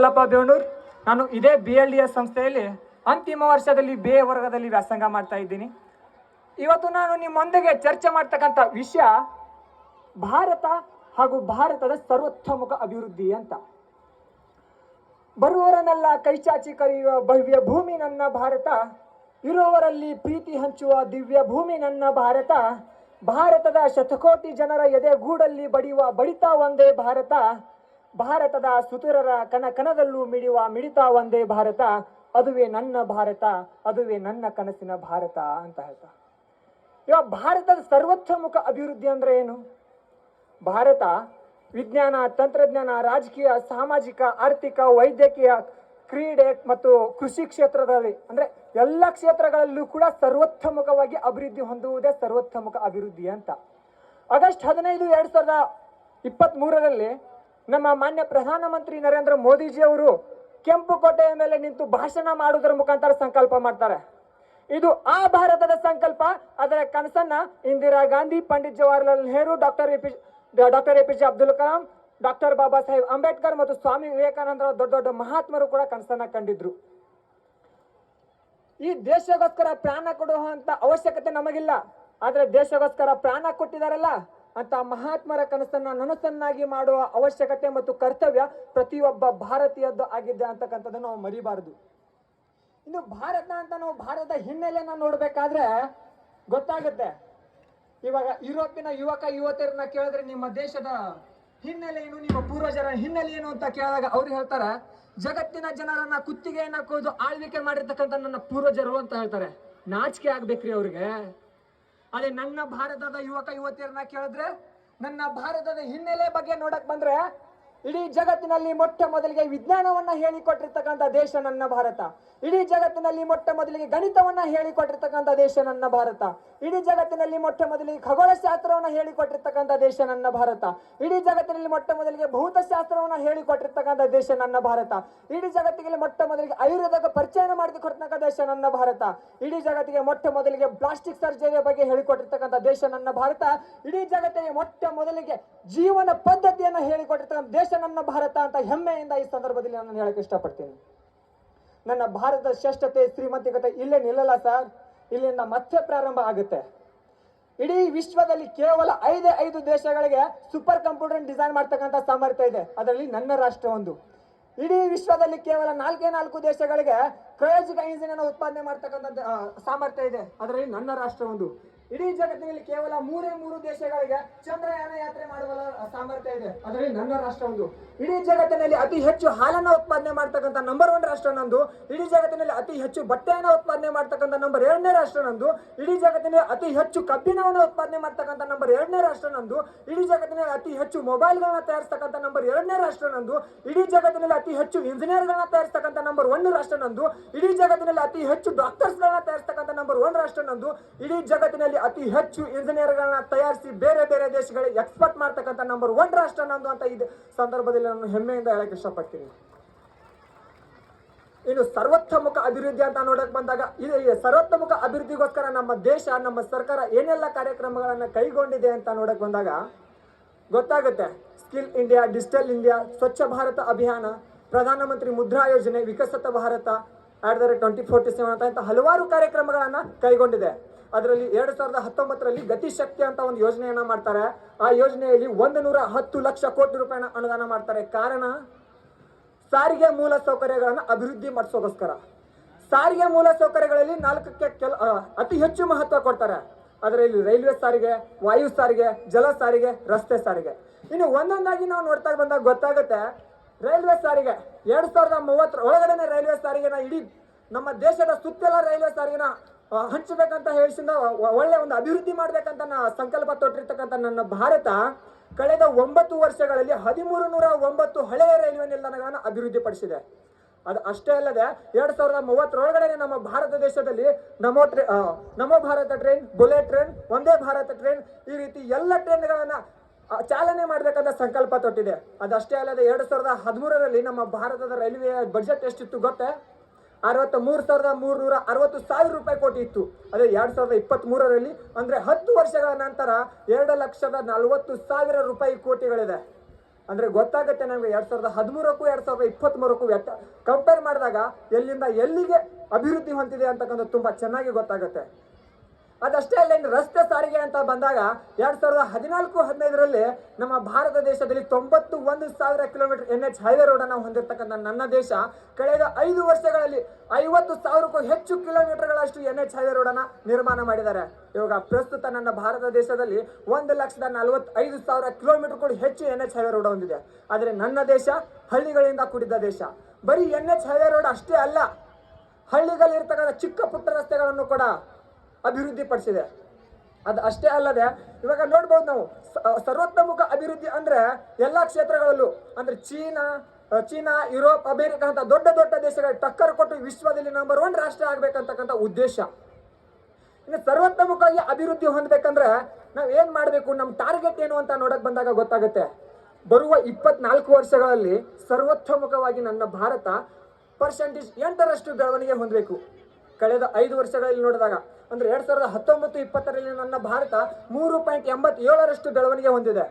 ಯಲ್ಲಪ್ಪ ಬೇವಣೂರ್ ನಾನು ಇದೇ B L D S ಸಂಸ್ಥೆಯಲ್ಲಿ ಅಂತಿಮ ವರ್ಷದಲ್ಲಿ ಬೇ ವರ್ಗದಲ್ಲಿ ವ್ಯಾಸಂಗ ಮಾಡ್ತಾ ಇದ್ದೀನಿ. ಇವತ್ತು ನಾನು ನಿಮ್ಮೊಂದಿಗೆ ಚರ್ಚೆ ಮಾಡ್ತಕ್ಕಂಥ ವಿಷಯ ಭಾರತ ಹಾಗೂ ಭಾರತದ ಸರ್ವೋತ್ತಮಕ ಅಭಿವೃದ್ಧಿ ಅಂತ. ಬರುವವರನ್ನೆಲ್ಲ ಕೈಚಾಚಿ ಕರೆಯುವ ಭವ್ಯ ಭೂಮಿ ನನ್ನ ಭಾರತ, ಇರುವವರಲ್ಲಿ ಪ್ರೀತಿ ಹಂಚುವ ದಿವ್ಯ ಭೂಮಿ ನನ್ನ ಭಾರತ, ಭಾರತದ ಶತಕೋಟಿ ಜನರ ಎದೆಗೂಡಲ್ಲಿ ಬಡಿಯುವ ಬಡಿತ ಒಂದೇ ಭಾರತ ಭಾರತದ ಸುತುರರ ಕನ ಕನದಲ್ಲೂ ಮಿಡಿಯುವ ಮಿಡಿತಾ ಒಂದೇ ಭಾರತ, ಅದುವೇ ನನ್ನ ಭಾರತ, ಅದುವೇ ನನ್ನ ಕನಸಿನ ಭಾರತ ಅಂತ ಹೇಳ್ತಾ. ಇವಾಗ ಭಾರತದ ಸರ್ವೋತ್ತಮುಖ ಅಭಿವೃದ್ಧಿ ಅಂದ್ರೆ ಏನು? ಭಾರತ ವಿಜ್ಞಾನ, ತಂತ್ರಜ್ಞಾನ, ರಾಜಕೀಯ, ಸಾಮಾಜಿಕ, ಆರ್ಥಿಕ, ವೈದ್ಯಕೀಯ, ಕ್ರೀಡೆ ಮತ್ತು ಕೃಷಿ ಕ್ಷೇತ್ರದಲ್ಲಿ ಅಂದ್ರೆ ಎಲ್ಲ ಕ್ಷೇತ್ರಗಳಲ್ಲೂ ಕೂಡ ಸರ್ವೋತ್ತಮುಖವಾಗಿ ಅಭಿವೃದ್ಧಿ ಹೊಂದುವುದೇ ಸರ್ವೋತ್ತಮುಖ ಅಭಿವೃದ್ಧಿ ಅಂತ. ಆಗಸ್ಟ್ ಹದಿನೈದು, ಎರಡು ಸಾವಿರದ ಇಪ್ಪತ್ತ್ ಮೂರರಲ್ಲಿ ನಮ್ಮ ಮಾನ್ಯ ಪ್ರಧಾನಮಂತ್ರಿ ನರೇಂದ್ರ ಮೋದಿಜಿ ಅವರು ಕೆಂಪು ಕೋಟೆಯ ಮೇಲೆ ನಿಂತು ಭಾಷಣ ಮಾಡುವುದರ ಮುಖಾಂತರ ಸಂಕಲ್ಪ ಮಾಡ್ತಾರೆ. ಇದು ಆ ಭಾರತದ ಸಂಕಲ್ಪ. ಅದರ ಕನಸನ್ನ Indira Gandhi, Pandit Jawaharlal Nehru, doctor A P doctor A P J Abdul Kalam, doctor Baba Saheb Ambedkar ಮತ್ತು ಸ್ವಾಮಿ ವಿವೇಕಾನಂದರ ದೊಡ್ಡ ದೊಡ್ಡ ಮಹಾತ್ಮರು ಕೂಡ ಕನಸನ್ನ ಕಂಡಿದ್ರು. ಈ ದೇಶಗೋಸ್ಕರ ಪ್ರಾಣ ಕೊಡುವಂತ ಅವಶ್ಯಕತೆ ನಮಗಿಲ್ಲ. ಆದರೆ ದೇಶಗೋಸ್ಕರ ಪ್ರಾಣ ಕೊಟ್ಟಿದಾರಲ್ಲ. ಅಂತ ಮಹಾತ್ಮರ ಕನಸನ್ನ ನನಸನ್ನಾಗಿ ಮಾಡುವ ಅವಶ್ಯಕತೆ ಮತ್ತು ಕರ್ತವ್ಯ ಪ್ರತಿಯೊಬ್ಬ ಭಾರತೀಯದ್ದು ಆಗಿದೆ ಅಂತಕ್ಕಂಥದ್ದನ್ನು ನಾವು ಮರಿಬಾರದು. ಇನ್ನು ಭಾರತ ಅಂತ ನಾವು ಭಾರತದ ಹಿನ್ನೆಲೆಯನ್ನ ನೋಡ್ಬೇಕಾದ್ರೆ ಗೊತ್ತಾಗುತ್ತೆ. ಇವಾಗ ಯುರೋಪಿನ ಯುವಕ ಯುವತಿಯರನ್ನ ಕೇಳಿದ್ರೆ ನಿಮ್ಮ ದೇಶದ ಹಿನ್ನೆಲೆ ಏನು, ನಿಮ್ಮ ಪೂರ್ವಜರ ಹಿನ್ನೆಲೆ ಏನು ಅಂತ ಕೇಳಿದಾಗ ಅವ್ರು ಹೇಳ್ತಾರೆ, ಜಗತ್ತಿನ ಜನರನ್ನ ಕುತ್ತಿಗೆಯನ್ನ ಕೋದು ಆಳ್ವಿಕೆ ಮಾಡಿರ್ತಕ್ಕಂಥ ನನ್ನ ಪೂರ್ವಜರು ಅಂತ ಹೇಳ್ತಾರೆ. ನಾಚಿಕೆ ಆಗ್ಬೇಕ್ರಿ ಅವ್ರಿಗೆ. ಅದೇ ನನ್ನ ಭಾರತದ ಯುವಕ ಯುವತಿಯರನ್ನ ಕೇಳಿದ್ರೆ ನನ್ನ ಭಾರತದ ಹಿನ್ನೆಲೆ ಬಗ್ಗೆ ನೋಡಕ್ ಬಂದ್ರೆ ಇಡೀ ಜಗತ್ತಿನಲ್ಲಿ ಮೊಟ್ಟ ಮೊದಲಿಗೆ ವಿಜ್ಞಾನವನ್ನ ಹೇಳಿಕೊಟ್ಟಿರ್ತಕ್ಕಂಥ ದೇಶ ನನ್ನ ಭಾರತ. ಇಡೀ ಜಗತ್ತಿನಲ್ಲಿ ಮೊಟ್ಟ ಮೊದಲಿಗೆ ಗಣಿತವನ್ನ ಹೇಳಿಕೊಟ್ಟಿರ್ತಕ್ಕಂಥ ದೇಶ ನನ್ನ ಭಾರತ. ಇಡೀ ಜಗತ್ತಿನಲ್ಲಿ ಮೊಟ್ಟ ಮೊದಲಿಗೆ ಖಗೋಳಶಾಸ್ತ್ರವನ್ನ ಹೇಳಿಕೊಟ್ಟಿರ್ತಕ್ಕಂಥ ದೇಶ ನನ್ನ ಭಾರತ. ಇಡೀ ಜಗತ್ತಿನಲ್ಲಿ ಮೊಟ್ಟ ಮೊದಲಿಗೆ ಭೌತಶಾಸ್ತ್ರವನ್ನ ಹೇಳಿಕೊಟ್ಟಿರ್ತಕ್ಕಂಥ ದೇಶ ನನ್ನ ಭಾರತ. ಇಡೀ ಜಗತ್ತಿಗೆ ಮೊಟ್ಟ ಮೊದಲಿಗೆ ಆಯುರ್ವೇದದ ಪರಿಚಯನ ಮಾಡಿಕೊಡ್ತಕ್ಕಂಥ ದೇಶ ನನ್ನ ಭಾರತ. ಇಡೀ ಜಗತ್ತಿಗೆ ಮೊಟ್ಟ ಮೊದಲಿಗೆ ಪ್ಲಾಸ್ಟಿಕ್ ಸರ್ಜರಿಯ ಬಗ್ಗೆ ಹೇಳಿಕೊಟ್ಟಿರ್ತಕ್ಕಂಥ ದೇಶ ನನ್ನ ಭಾರತ. ಇಡೀ ಜಗತ್ತಿಗೆ ಮೊಟ್ಟ ಮೊದಲಿಗೆ ಜೀವನ ಪದ್ಧತಿಯನ್ನ ಹೇಳಿಕೊಟ್ಟಿರ್ತಕ್ಕಂಥ ದೇಶ ನನ್ನ ಭಾರತ ಅಂತ ಹೆಮ್ಮೆಯಿಂದ ಈ ಸಂದರ್ಭದಲ್ಲಿ ನಾನು ಹೇಳಕ್ಕೆ ಇಷ್ಟಪಡ್ತೀನಿ. ನನ್ನ ಭಾರತದ ಶ್ರೇಷ್ಠತೆ, ಶ್ರೀಮಂತಿಕತೆ ಇಲ್ಲೇ ನಿಲ್ಲಲ್ಲ ಸರ್. ಇಲ್ಲಿಂದ ಮತ್ತೆ ಪ್ರಾರಂಭ ಆಗುತ್ತೆ. ಇಡೀ ವಿಶ್ವದಲ್ಲಿ ಕೇವಲ ಐದೇ ಐದು ದೇಶಗಳಿಗೆ ಸೂಪರ್ ಕಂಪ್ಯೂಟರ್ ಡಿಸೈನ್ ಮಾಡ್ತಕ್ಕಂಥ ಸಾಮರ್ಥ್ಯ ಇದೆ. ಅದರಲ್ಲಿ ನನ್ನ ರಾಷ್ಟ್ರ ಒಂದು ಇಡೀ ವಿಶ್ವದಲ್ಲಿ ಕೇವಲ ನಾಲ್ಕೇ ನಾಲ್ಕು ದೇಶಗಳಿಗೆ ಕ್ರಯೋಜಿಕ ಇಂಜಿನ್ ಉತ್ಪಾದನೆ ಮಾಡ್ತಕ್ಕಂಥ ಸಾಮರ್ಥ್ಯ ಇದೆ. ಅದರಲ್ಲಿ ನನ್ನ ರಾಷ್ಟ್ರ ಒಂದು. ಇಡೀ ಜಗತ್ತಿನಲ್ಲಿ ಕೇವಲ ಮೂರೇ ಮೂರು ದೇಶಗಳಿಗೆ ಚಂದ್ರಯಾನ ಯಾತ್ರೆ ಮಾಡುವ ಸಾಮರ್ಥ್ಯ ಇದೆ. ಅದರಲ್ಲಿ ನನ್ನ ರಾಷ್ಟ್ರ ಒಂದು. ಇಡೀ ಜಗತ್ತಿನಲ್ಲಿ ಅತಿ ಹೆಚ್ಚು ಹಾಲನ್ನು ಉತ್ಪಾದನೆ ಮಾಡ್ತಕ್ಕಂಥ ನಂಬರ್ ಒನ್ ರಾಷ್ಟ್ರ ನಂದು. ಇಡೀ ಜಗತ್ತಿನಲ್ಲಿ ಅತಿ ಹೆಚ್ಚು ಬಟ್ಟೆಯನ್ನು ಉತ್ಪಾದನೆ ಮಾಡ್ತಕ್ಕಂಥ ನಂಬರ್ ಎರಡನೇ ರಾಷ್ಟ್ರ ನಂದು. ಇಡೀ ಜಗತ್ತಿನಲ್ಲಿ ಅತಿ ಹೆಚ್ಚು ಕಬ್ಬಿಣವನ್ನು ಉತ್ಪಾದನೆ ಮಾಡ್ತಕ್ಕಂಥ ನಂಬರ್ ಎರಡನೇ ರಾಷ್ಟ್ರ ನಂದು. ಇಡೀ ಜಗತ್ತಿನಲ್ಲಿ ಅತಿ ಹೆಚ್ಚು ಮೊಬೈಲ್ಗಳನ್ನು ತಯಾರಿಸ್ತಕ್ಕಂಥ ನಂಬರ್ ಎರಡನೇ ರಾಷ್ಟ್ರ ನಂದು. ಇಡೀ ಜಗತ್ತಿನಲ್ಲಿ ಅತಿ ಹೆಚ್ಚು ಇಂಜಿನಿಯರ್ಗಳನ್ನು ತಯಾರಿಸ್ತಕ್ಕಂಥ ನಂಬರ್ ಒನ್ ರಾಷ್ಟ್ರ ನಂದು. ಇಡೀ ಜಗತ್ತಿನಲ್ಲಿ ಅತಿ ಹೆಚ್ಚು ಡಾಕ್ಟರ್ಸ್ಗಳನ್ನ ತಯಾರಿಸ್ತಕ್ಕಂಥ ನಂಬರ್ ಒನ್ ರಾಷ್ಟ್ರ ನಂದು ಇಡೀ ಜಗತ್ತಿನಲ್ಲಿ ಅತಿ ಹೆಚ್ಚು ಇಂಜಿನಿಯರ್ಗಳನ್ನ ತಯಾರಿಸಿ ಬೇರೆ ಬೇರೆ ದೇಶಗಳಿಗೆ ಎಕ್ಸ್ಪೋರ್ಟ್ ಮಾಡ್ತಕ್ಕಂಥ ನಂಬರ್ ಒನ್ ರಾಷ್ಟ್ರ ನಂದು ಅಂತ ಇದು ಸಂದರ್ಭದಲ್ಲಿ ನಾನು ಹೆಮ್ಮೆಯಿಂದ ಹೇಳಕ್ಕೆ ಇಷ್ಟಪಡ್ತೀನಿ. ಇನ್ನು ಸರ್ವೋತ್ತಮುಖ ಅಭಿವೃದ್ಧಿ ಅಂತ ನೋಡಕ್ ಬಂದಾಗ ಇದು ಈ ಸರ್ವತೋಮುಖ ಅಭಿವೃದ್ಧಿಗೋಸ್ಕರ ನಮ್ಮ ದೇಶ, ನಮ್ಮ ಸರ್ಕಾರ ಏನೆಲ್ಲ ಕಾರ್ಯಕ್ರಮಗಳನ್ನು ಕೈಗೊಂಡಿದೆ ಅಂತ ನೋಡಕ್ ಬಂದಾಗ ಗೊತ್ತಾಗುತ್ತೆ. Skill India, digital India, Swachh Bharat ಅಭಿಯಾನ, ಪ್ರಧಾನಮಂತ್ರಿ ಮುದ್ರಾ ಯೋಜನೆ, ವಿಕಸಿತ ಭಾರತ ಎರಡ್ ದ ಟ್ವೆಂಟಿ ಫೋರ್ಟಿ ಸೆವೆನ್ ಅಂತ ಹಲವಾರು ಕಾರ್ಯಕ್ರಮಗಳನ್ನು ಕೈಗೊಂಡಿದೆ. ಅದರಲ್ಲಿ ಎರಡು ಸಾವಿರದ ಹತ್ತೊಂಬತ್ತರಲ್ಲಿ ಗತಿಶಕ್ತಿ ಅಂತ ಒಂದು ಯೋಜನೆಯನ್ನ ಮಾಡ್ತಾರೆ. ಆ ಯೋಜನೆಯಲ್ಲಿ ಒಂದು ನೂರ ಹತ್ತು ಲಕ್ಷ ಕೋಟಿ ರೂಪಾಯಿನ ಅನುದಾನ ಮಾಡ್ತಾರೆ. ಕಾರಣ? ಸಾರಿಗೆ ಮೂಲ ಸೌಕರ್ಯಗಳನ್ನು ಅಭಿವೃದ್ಧಿ ಮಾಡಿಸೋಗೋಸ್ಕರ. ಸಾರಿಗೆ ಮೂಲ ಸೌಕರ್ಯಗಳಲ್ಲಿ ನಾಲ್ಕಕ್ಕೆ ಕೆಲ ಅತಿ ಹೆಚ್ಚು ಮಹತ್ವ ಕೊಡ್ತಾರೆ. ಅದರಲ್ಲಿ ರೈಲ್ವೆ ಸಾರಿಗೆ, ವಾಯು ಸಾರಿಗೆ, ಜಲ ಸಾರಿಗೆ, ರಸ್ತೆ ಸಾರಿಗೆ. ಇನ್ನು ಒಂದೊಂದಾಗಿ ನಾವು ನೋಡ್ತಾ ಬಂದಾಗ ಗೊತ್ತಾಗುತ್ತೆ ರೈಲ್ವೆ ಸಾರಿಗೆ. ಎರಡು ಸಾವಿರದ ಮೂವತ್ತರ ಒಳಗಡೆನೆ ರೈಲ್ವೆ ಸಾರಿಗೆನ ಇಡೀ ನಮ್ಮ ದೇಶದ ಸುತ್ತೆಲ್ಲ ರೈಲ್ವೆ ಸಾರಿಗೆನ ಹಂಚಬೇಕಂತ ಹೇಳಿಸಿದ ಒಳ್ಳೆ ಒಂದು ಅಭಿವೃದ್ಧಿ ಮಾಡಬೇಕಂತ ನಾ ಸಂಕಲ್ಪ ತೊಟ್ಟಿರ್ತಕ್ಕಂಥ ನನ್ನ ಭಾರತ, ಕಳೆದ ಒಂಬತ್ತು ವರ್ಷಗಳಲ್ಲಿ ಹದಿಮೂರು ನೂರ ಒಂಬತ್ತು ಹಳೆಯ ರೈಲ್ವೆ ನಿಲ್ದಾಣಗಳನ್ನು ಅಭಿವೃದ್ಧಿಪಡಿಸಿದೆ. ಅದು ಅಷ್ಟೇ ಅಲ್ಲದೆ, ಎರಡ್ ಸಾವಿರದ ಮೂವತ್ತರೊಳಗಡೆ ನಮ್ಮ ಭಾರತ ದೇಶದಲ್ಲಿ ನಮೋ ಟ್ರೇ ನಮೋ ಭಾರತ ಟ್ರೈನ್, ಬುಲೆಟ್ ಟ್ರೈನ್ ಒಂದೇ ಭಾರತ ಟ್ರೈನ್ ಈ ರೀತಿ ಎಲ್ಲ ಟ್ರೈನ್ಗಳನ್ನು ಚಾಲನೆ ಮಾಡಬೇಕಾದ ಸಂಕಲ್ಪ ತೊಟ್ಟಿದೆ. ಅದಷ್ಟೇ ಅಲ್ಲದೆ ಎರಡು ಸಾವಿರದ ಹದಿಮೂರರಲ್ಲಿ ನಮ್ಮ ಭಾರತದ ರೈಲ್ವೆ ಬಜೆಟ್ ಎಷ್ಟಿತ್ತು ಗೊತ್ತೇ? ಅರವತ್ತ ಮೂರು ಸಾವಿರದ ಮೂರ್ನೂರ ಅರವತ್ತು ಸಾವಿರ ರೂಪಾಯಿ ಕೋಟಿ ಇತ್ತು. ಅದೇ ಎರಡು ಸಾವಿರದ ಇಪ್ಪತ್ತ್ ಮೂರರಲ್ಲಿ ಅಂದ್ರೆ ಹತ್ತು ವರ್ಷಗಳ ನಂತರ ಎರಡು ಲಕ್ಷದ ನಲವತ್ತು ಸಾವಿರ ರೂಪಾಯಿ ಕೋಟಿಗಳಿದೆ. ಅಂದ್ರೆ ಗೊತ್ತಾಗುತ್ತೆ ನಮಗೆ ಎರಡು ಸಾವಿರದ ಹದಿಮೂರಕ್ಕೂ ಎರಡು ಸಾವಿರದ ಇಪ್ಪತ್ತ್ ಮೂರಕ್ಕೂ ವ್ಯತ್ಯ ಕಂಪೇರ್ ಮಾಡಿದಾಗ ಎಲ್ಲಿಂದ ಎಲ್ಲಿಗೆ ಅಭಿವೃದ್ಧಿ ಹೊಂದಿದೆ ಅಂತಕ್ಕಂಥದ್ದು ತುಂಬಾ ಚೆನ್ನಾಗಿ ಗೊತ್ತಾಗುತ್ತೆ. ಅದಷ್ಟೇ ಅಲ್ಲ, ಇನ್ನು ರಸ್ತೆ ಸಾರಿಗೆ ಅಂತ ಬಂದಾಗ ಎರಡ್ ಸಾವಿರದ ಹದಿನಾಲ್ಕು ಹದಿನೈದರಲ್ಲಿ ನಮ್ಮ ಭಾರತ ದೇಶದಲ್ಲಿ ತೊಂಬತ್ತು ಒಂದು ಸಾವಿರ kilometre N H highway road ಅನ್ನು ಹೊಂದಿರತಕ್ಕಂಥ ನನ್ನ ದೇಶ, ಕಳೆದ ಐದು ವರ್ಷಗಳಲ್ಲಿ ಐವತ್ತು ಸಾವಿರಕ್ಕೂ ಹೆಚ್ಚು ಕಿಲೋಮೀಟರ್ಗಳಷ್ಟು ಎನ್ ಎಚ್ ಹೈವೇ ರೋಡ್ ನಿರ್ಮಾಣ ಮಾಡಿದ್ದಾರೆ. ಇವಾಗ ಪ್ರಸ್ತುತ ನನ್ನ ಭಾರತ ದೇಶದಲ್ಲಿ ಒಂದು ಲಕ್ಷದ ನಲವತ್ತೈದು ಸಾವಿರ ಕಿಲೋಮೀಟರ್ ಕೂಡ ಹೆಚ್ಚು ಎನ್ ಎಚ್ ಹೈವೇ ರೋಡ್ ಹೊಂದಿದೆ. ಆದರೆ ನನ್ನ ದೇಶ ಹಳ್ಳಿಗಳಿಂದ ಕೂಡಿದ ದೇಶ. ಬರೀ ಎನ್ ಎಚ್ ಹೈವೇ ರೋಡ್ ಅಷ್ಟೇ ಅಲ್ಲ ಹಳ್ಳಿಗಳಿರ್ತಕ್ಕಂಥ ಚಿಕ್ಕ ಪುಟ್ಟ ರಸ್ತೆಗಳನ್ನು ಕೂಡ ಅಭಿವೃದ್ಧಿ ಪಡಿಸಿದೆ ಅದು ಅಷ್ಟೇ ಅಲ್ಲದೆ ಇವಾಗ ನೋಡ್ಬೋದು ನಾವು ಸರ್ವೋತ್ತಮುಖ ಅಭಿವೃದ್ಧಿ ಅಂದ್ರೆ ಎಲ್ಲಾ ಕ್ಷೇತ್ರಗಳಲ್ಲೂ, ಅಂದ್ರೆ ಚೀನಾ ಚೀನಾ, ಯುರೋಪ್, ಅಮೆರಿಕ ಅಂತ ದೊಡ್ಡ ದೊಡ್ಡ ದೇಶಗಳ ಟಕ್ಕರ್ ಕೊಟ್ಟು ವಿಶ್ವದಲ್ಲಿ ನಂಬರ್ ಒನ್ ರಾಷ್ಟ್ರ ಆಗ್ಬೇಕಂತಕ್ಕಂಥ ಉದ್ದೇಶ. ಇನ್ನು ಸರ್ವೋತ್ತಮುಖವಾಗಿ ಅಭಿವೃದ್ಧಿ ಹೊಂದಬೇಕಂದ್ರೆ ನಾವು ಏನ್ ಮಾಡಬೇಕು ನಮ್ಮ ಟಾರ್ಗೆಟ್ ಏನು ಅಂತ ನೋಡಕ್ ಬಂದಾಗ ಗೊತ್ತಾಗುತ್ತೆ. ಬರುವ ಇಪ್ಪತ್ನಾಲ್ಕು ವರ್ಷಗಳಲ್ಲಿ ಸರ್ವೋತ್ತಮುಖವಾಗಿ ನನ್ನ ಭಾರತ ಪರ್ಸೆಂಟೇಜ್ ಎಂಟರಷ್ಟು ಬೆಳವಣಿಗೆ ಹೊಂದಬೇಕು. ಕಳೆದ ಐದು ವರ್ಷಗಳಲ್ಲಿ ನೋಡಿದಾಗ, ಅಂದ್ರೆ ಎರಡ್ ಸಾವಿರದ ಹತ್ತೊಂಬತ್ತು ಇಪ್ಪತ್ತರಲ್ಲಿ ನನ್ನ ಭಾರತ ಮೂರು ಪಾಯಿಂಟ್ ಎಂಬತ್ತೇಳರಷ್ಟು ಬೆಳವಣಿಗೆ ಹೊಂದಿದೆ.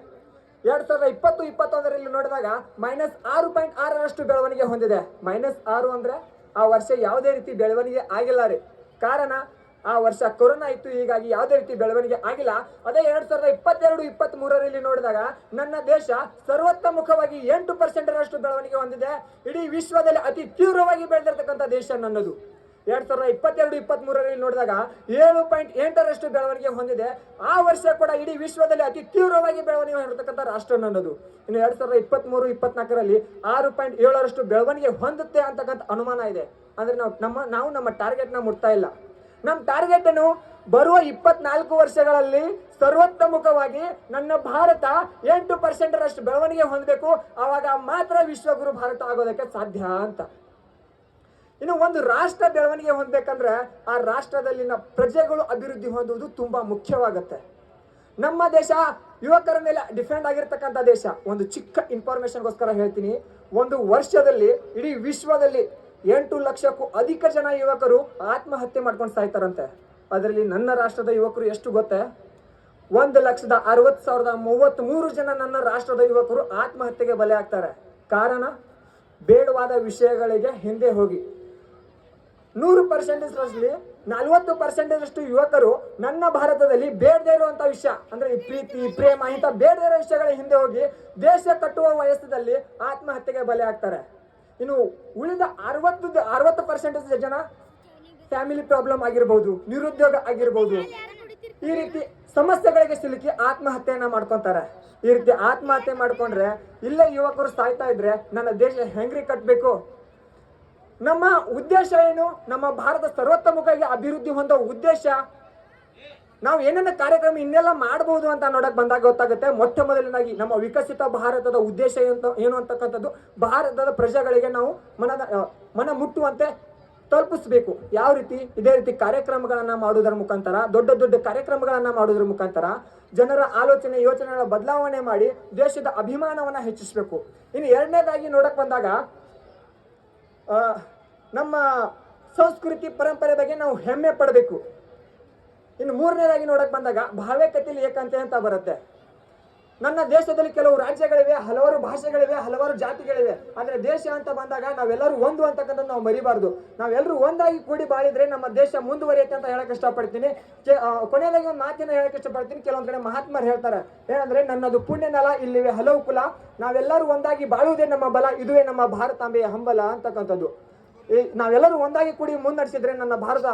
ಎರಡ್ ಸಾವಿರದ ಇಪ್ಪತ್ತು, ಇಪ್ಪತ್ತೊಂದರಲ್ಲಿ ನೋಡಿದಾಗ ಮೈನಸ್ ಆರು ಪಾಯಿಂಟ್ ಆರರಷ್ಟು ಬೆಳವಣಿಗೆ ಹೊಂದಿದೆ. ಮೈನಸ್ ಆರು ಅಂದ್ರೆ ಆ ವರ್ಷ ಯಾವುದೇ ರೀತಿ ಬೆಳವಣಿಗೆ ಆಗಿಲ್ಲ ರೀ. ಕಾರಣ, ಆ ವರ್ಷ ಕೊರೋನಾ ಇತ್ತು, ಹೀಗಾಗಿ ಯಾವುದೇ ರೀತಿ ಬೆಳವಣಿಗೆ ಆಗಿಲ್ಲ. ಅದೇ ಎರಡ್ ಸಾವಿರದ ಇಪ್ಪತ್ತೆರಡು ಇಪ್ಪತ್ತ್ ಮೂರರಲ್ಲಿ ನೋಡಿದಾಗ ನನ್ನ ದೇಶ ಸರ್ವೋತ್ತಮುಖವಾಗಿ ಎಂಟು ಪರ್ಸೆಂಟರಷ್ಟು ಬೆಳವಣಿಗೆ ಹೊಂದಿದೆ. ಇಡೀ ವಿಶ್ವದಲ್ಲಿ ಅತಿ ತೀವ್ರವಾಗಿ ಬೆಳೆದಿರ್ತಕ್ಕಂಥ ದೇಶ ನನ್ನದು. ಎರಡ್ ಸಾವಿರದ ಇಪ್ಪತ್ತೆರಡು ಇಪ್ಪತ್ತ್ ಮೂರರಲ್ಲಿ ನೋಡಿದಾಗ ಏಳು ಪಾಯಿಂಟ್ ಎಂಟರಷ್ಟು ಬೆಳವಣಿಗೆ ಹೊಂದಿದೆ. ಆ ವರ್ಷ ಕೂಡ ಇಡೀ ವಿಶ್ವದಲ್ಲಿ ಅತಿ ತೀವ್ರವಾಗಿ ಬೆಳವಣಿಗೆ ಹೊಂದಿರತಕ್ಕಂಥ ರಾಷ್ಟ್ರ ಅನ್ನೋದು. ಇನ್ನು ಎರಡ್ ಸಾವಿರದ ಇಪ್ಪತ್ತ್ ಮೂರು ಇಪ್ಪತ್ನಾಲ್ಕರಲ್ಲಿ ಆರು ಪಾಯಿಂಟ್ ಏಳರಷ್ಟು ಬೆಳವಣಿಗೆ ಹೊಂದುತ್ತೆ ಅಂತಕ್ಕಂಥ ಅನುಮಾನ ಇದೆ. ಅಂದ್ರೆ ನಾವು ನಮ್ಮ ನಾವು ನಮ್ಮ ಟಾರ್ಗೆಟ್ನ ಮುಟ್ತಾ ಇಲ್ಲ. ನಮ್ಮ ಟಾರ್ಗೆಟ್ ಅನ್ನು ಬರುವ ಇಪ್ಪತ್ನಾಲ್ಕು ವರ್ಷಗಳಲ್ಲಿ ಸರ್ವೋತ್ತಮುಖವಾಗಿ ನನ್ನ ಭಾರತ ಎಂಟು ಪರ್ಸೆಂಟ್ ರಷ್ಟು ಬೆಳವಣಿಗೆ ಹೊಂದಬೇಕು. ಆವಾಗ ಮಾತ್ರ ವಿಶ್ವಗುರು ಭಾರತ ಆಗೋದಕ್ಕೆ ಸಾಧ್ಯ ಅಂತ. ಇನ್ನು ಒಂದು ರಾಷ್ಟ್ರ ಬೆಳವಣಿಗೆ ಹೊಂದಬೇಕಂದ್ರೆ ಆ ರಾಷ್ಟ್ರದಲ್ಲಿನ ಪ್ರಜೆಗಳು ಅಭಿವೃದ್ಧಿ ಹೊಂದುವುದು ತುಂಬಾ ಮುಖ್ಯವಾಗುತ್ತೆ. ನಮ್ಮ ದೇಶ ಯುವಕರ ಮೇಲೆ ಡಿಫೆಂಡ್ ಆಗಿರ್ತಕ್ಕಂಥ ದೇಶ. ಒಂದು ಚಿಕ್ಕ ಇನ್ಫಾರ್ಮೇಶನ್ಗೋಸ್ಕರ ಹೇಳ್ತೀನಿ. ಒಂದು ವರ್ಷದಲ್ಲಿ, ಇಡೀ ವಿಶ್ವದಲ್ಲಿ ಎಂಟು ಲಕ್ಷಕ್ಕೂ ಅಧಿಕ ಜನ ಯುವಕರು ಆತ್ಮಹತ್ಯೆ ಮಾಡ್ಕೊಂಡು ಸಾಯ್ತಾರಂತೆ. ಅದರಲ್ಲಿ ನನ್ನ ರಾಷ್ಟ್ರದ ಯುವಕರು ಎಷ್ಟು ಗೊತ್ತೇ? ಒಂದು ಲಕ್ಷದ ಅರವತ್ತು ಸಾವಿರದ ಮೂವತ್ತ್ ಮೂರು ಜನ ನನ್ನ ರಾಷ್ಟ್ರದ ಯುವಕರು ಆತ್ಮಹತ್ಯೆಗೆ ಬಲೆ ಆಗ್ತಾರೆ. ಕಾರಣ, ಬೇಡವಾದ ವಿಷಯಗಳಿಗೆ ಹಿಂದೆ ಹೋಗಿ. ನೂರು ಪರ್ಸೆಂಟೇಜ್ ಅಲ್ಲಿ ನಲವತ್ತು ಪರ್ಸೆಂಟೇಜ್ ಅಷ್ಟು ಯುವಕರು ನನ್ನ ಭಾರತದಲ್ಲಿ ಬೇಡದೇ ಇರುವಂಥ ವಿಷಯ, ಅಂದ್ರೆ ಈ ಪ್ರೀತಿ ಪ್ರೇಮ, ಇಂಥ ಬೇಡದೇ ಇರೋ ವಿಷಯಗಳ ಹಿಂದೆ ಹೋಗಿ ದೇಶ ಕಟ್ಟುವ ವಯಸ್ಸದಲ್ಲಿ ಆತ್ಮಹತ್ಯೆಗೆ ಬಲೆ ಆಗ್ತಾರೆ. ಇನ್ನು ಉಳಿದ ಅರವತ್ತು ಅರವತ್ತು ಪರ್ಸೆಂಟೇಜ್ ಜನ ಫ್ಯಾಮಿಲಿ ಪ್ರಾಬ್ಲಮ್ ಆಗಿರ್ಬೋದು, ನಿರುದ್ಯೋಗ ಆಗಿರ್ಬೋದು, ಈ ರೀತಿ ಸಮಸ್ಯೆಗಳಿಗೆ ಸಿಲುಕಿ ಆತ್ಮಹತ್ಯೆಯನ್ನ ಮಾಡ್ಕೊಂತಾರೆ. ಈ ರೀತಿ ಆತ್ಮಹತ್ಯೆ ಮಾಡ್ಕೊಂಡ್ರೆ ಇಲ್ಲೇ ಯುವಕರು ಸಾಯ್ತಾ ಇದ್ರೆ ನನ್ನ ದೇಶ ಹೆಂಗ್ರಿ ಕಟ್ಬೇಕು? ನಮ್ಮ ಉದ್ದೇಶ ಏನು? ನಮ್ಮ ಭಾರತ ಸರ್ವೋತ್ತಮವಾಗಿ ಅಭಿವೃದ್ಧಿ ಹೊಂದೋ ಉದ್ದೇಶ? ನಾವು ಏನೇನ ಕಾರ್ಯಕ್ರಮ ಇನ್ನೆಲ್ಲ ಮಾಡಬಹುದು ಅಂತ ನೋಡಕ್ ಬಂದಾಗ ಗೊತ್ತಾಗುತ್ತೆ. ಮೊಟ್ಟ ಮೊದಲನಾಗಿ ನಮ್ಮ ವಿಕಸಿತ ಭಾರತದ ಉದ್ದೇಶ ಏನು ಏನು ಅಂತಕ್ಕಂಥದ್ದು? ಭಾರತದ ಪ್ರಜೆಗಳಿಗೆ ನಾವು ಮನದ ಮನ ಮುಟ್ಟುವಂತೆ ತಲುಪಿಸ್ಬೇಕು. ಯಾವ ರೀತಿ? ಇದೇ ರೀತಿ ಕಾರ್ಯಕ್ರಮಗಳನ್ನ ಮಾಡುವುದರ ಮುಖಾಂತರ, ದೊಡ್ಡ ದೊಡ್ಡ ಕಾರ್ಯಕ್ರಮಗಳನ್ನ ಮಾಡುವುದರ ಮುಖಾಂತರ ಜನರ ಆಲೋಚನೆ, ಯೋಚನೆಗಳ ಬದಲಾವಣೆ ಮಾಡಿ ದೇಶದ ಅಭಿಮಾನವನ್ನ ಹೆಚ್ಚಿಸಬೇಕು. ಇನ್ನು ಎರಡನೇದಾಗಿ ನೋಡಕ್ ಬಂದಾಗ ನಮ್ಮ ಸಂಸ್ಕೃತಿ ಪರಂಪರೆ ಬಗ್ಗೆ ನಾವು ಹೆಮ್ಮೆ ಪಡಬೇಕು. ಇನ್ನು ಮೂರನೇದಾಗಿ ನೋಡಕ್ ಬಂದಾಗ ಭಾವೈಕ್ಯತೆಯಲ್ಲಿ ಏಕಾಂತೆ ಅಂತ ಬರುತ್ತೆ. ನನ್ನ ದೇಶದಲ್ಲಿ ಕೆಲವು ರಾಜ್ಯಗಳಿವೆ, ಹಲವಾರು ಭಾಷೆಗಳಿವೆ, ಹಲವಾರು ಜಾತಿಗಳಿವೆ. ಆದರೆ ದೇಶ ಅಂತ ಬಂದಾಗ ನಾವೆಲ್ಲರೂ ಒಂದು ಅಂತಕ್ಕಂಥದ್ದು ನಾವು ಮರಿಬಾರ್ದು. ನಾವೆಲ್ಲರೂ ಒಂದಾಗಿ ಕೂಡಿ ಬಾಳಿದ್ರೆ ನಮ್ಮ ದೇಶ ಮುಂದುವರಿಯುತ್ತೆ ಅಂತ ಹೇಳಕ್ ಇಷ್ಟಪಡ್ತೀನಿ. ಕೊನೆಯದಾಗಿ ಒಂದು ಮಾತಿನ ಹೇಳಕ್ ಇಷ್ಟಪಡ್ತೀನಿ. ಕೆಲವೊಂದ್ ಕಡೆ ಮಹಾತ್ಮರು ಹೇಳ್ತಾರೆ. ಏನಂದ್ರೆ, ನನ್ನದು ಪುಣ್ಯ ನೆಲ, ಇಲ್ಲಿವೆ ಹಲವು ಕುಲ. ನಾವೆಲ್ಲರೂ ಒಂದಾಗಿ ಬಾಳುವುದೇ ನಮ್ಮ ಬಲ, ಇದುವೇ ನಮ್ಮ ಭಾರತಾಂಬೆಯ ಹಂಬಲ ಅಂತಕ್ಕಂಥದ್ದು. ಈ, ನಾವೆಲ್ಲರೂ ಒಂದಾಗಿ ಕೂಡಿ ಮುನ್ನಡೆಸಿದ್ರೆ ನನ್ನ ಭಾರತ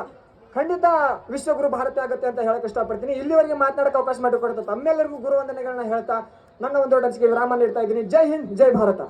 ಖಂಡಿತ ವಿಶ್ವಗುರು ಭಾರತ ಆಗುತ್ತೆ ಅಂತ ಹೇಳಕ್ ಇಷ್ಟಪಡ್ತೀನಿ. ಇಲ್ಲಿವರೆಗೆ ಮಾತನಾಡಕ್ಕೆ ಅವಕಾಶ ಮಾಡಿಕೊಡುತ್ತೆ ತಮ್ಮೆಲ್ಲರಿಗೂ ಗುರು ವಂದನೆಗಳನ್ನ ಹೇಳ್ತಾ ನನ್ನ ಒಂದು ದೊಡ್ಡ ವಿರಾಮ ನೀಡ್ತಾ ಇದ್ದೀನಿ. ಜೈ ಹಿಂದ್, ಜೈ ಭಾರತ.